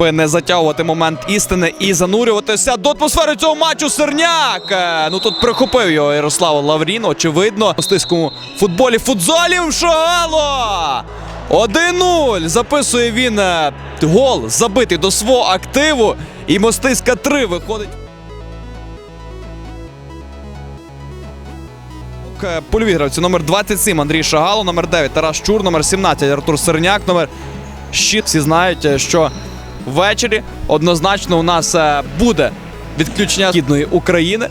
Не затягувати момент істини і занурюватися до атмосфери цього матчу Серняк. Е, Ну тут прихопив його Ярослав Лаврін. Очевидно, у стиському футболі футзолів Шагало. 1-0. Записує він е, гол забитий до свого активу. І Мостиська 3 виходить. Е, Польові гравці номер 27 Андрій Шагало, номер 9 Тарас Чур, номер 17 Артур Серняк, номер 6. Всі знають, що ввечері однозначно у нас е, буде відключення східної України.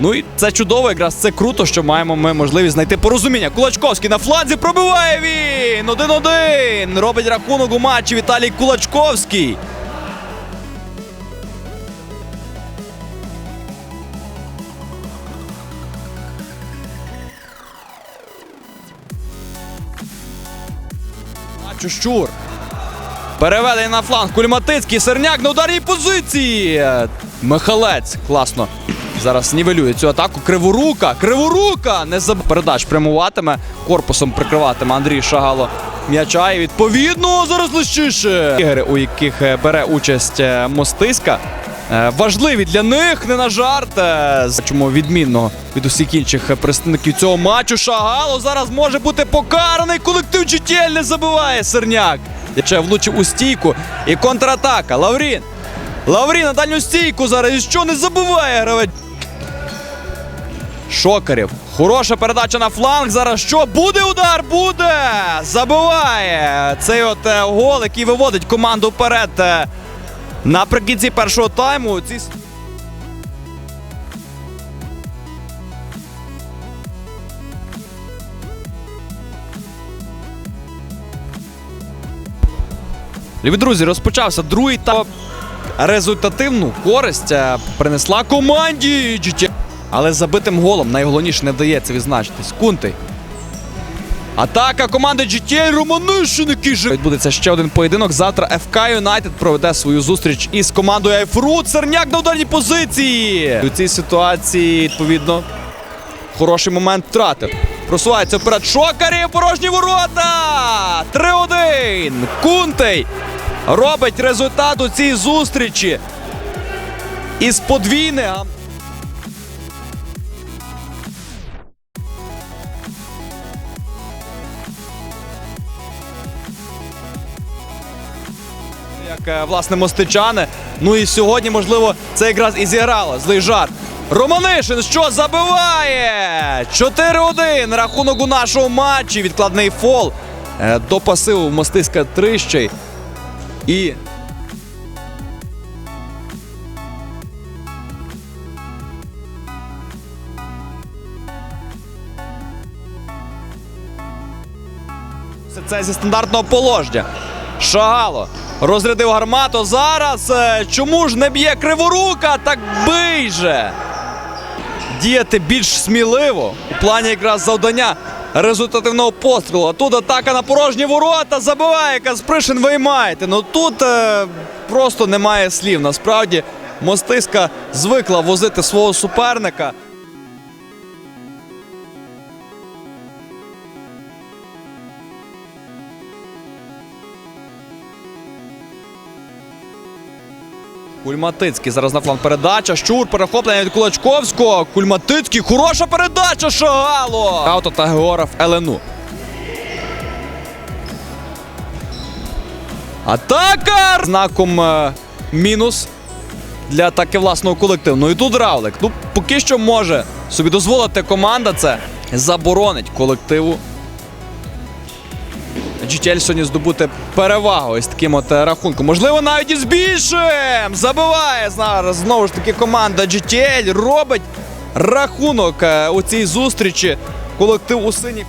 Ну і це чудово, якраз це круто, що маємо ми можливість знайти порозуміння. Кулачковський на фланзі пробиває він! 1-1! Робить рахунок у матчі Віталій Кулачковський. Бачу щур. Переведення на фланг. Кульматицький. Серняк на ударній позиції. Михалець. Класно. Зараз нівелює цю атаку. Криворука. Криворука. Не заб... Передач прямуватиме. Корпусом прикриватиме Андрій Шагало. М'яча і відповідно зараз лищише. Ігри, у яких е, бере участь е, Мостиська. Е, Важливі для них, не на жарт. Чому відмінно від усіх інших представників цього матчу Шагало зараз може бути покараний. Колектив GTL не забиває Серняк. Ще влучив у стійку. І контратака. Лаврін. Лаврін на дальню стійку зараз. І що не забиває гравець? Шокарів. Хороша передача на фланг. Зараз що? Буде удар? Буде! Забиває цей от е, гол, який виводить команду вперед. е, Наприкінці першого тайму. Ці... Любі друзі, розпочався другий та результативну користь е, принесла команді GT. Але забитим голом найголовніше не вдається відзначитись. Кунтий. Атака команди GTL Романишин, який же відбудеться ще один поєдинок. Завтра ФК Юнайтед проведе свою зустріч із командою Айфрут. Серняк на ударній позиції. У цій ситуації, відповідно, хороший момент втратив. Просувається вперед Шокарів, порожні ворота! 3-1. Кунтей робить результат у цій зустрічі. Із подвійним. як е, власне мостичани. Ну і сьогодні, можливо, це якраз і зіграло. Злий жарт. Романишин, що забиває? 4-1. Рахунок у нашому матчі. Відкладний фол. Е, До пасиву мостиська трищий. І. Це зі стандартного положення. Шагало. Розрядив гармату. Зараз. е, Чому ж не б'є криворука? Так бий же. Діяти більш сміливо. У плані якраз завдання результативного пострілу. А тут атака на порожні ворота. Забиває Каспришин, виймаєте. Ну тут е, просто немає слів. Насправді Мостиська звикла возити свого суперника. Кульматицький зараз на фланг передача. Щур перехоплення від Кулачковського. Кульматицький. Хороша передача. Шагало. Ауто та Георов Елену. Атака! Знаком е, мінус для атаки власного колективу. Ну і тут Равлик. Ну, поки що може собі дозволити команда це заборонить колективу GTL сьогодні здобути перевагу із таким от е, рахунком. Можливо, навіть і з більшим. Забиває зараз знову ж таки команда GTL робить рахунок е, у цій зустрічі. Колектив у синіх.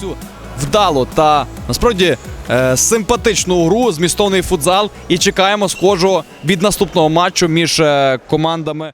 цю вдалу та насправді е, симпатичну гру, змістовний футзал. І чекаємо схожого від наступного матчу між е, командами.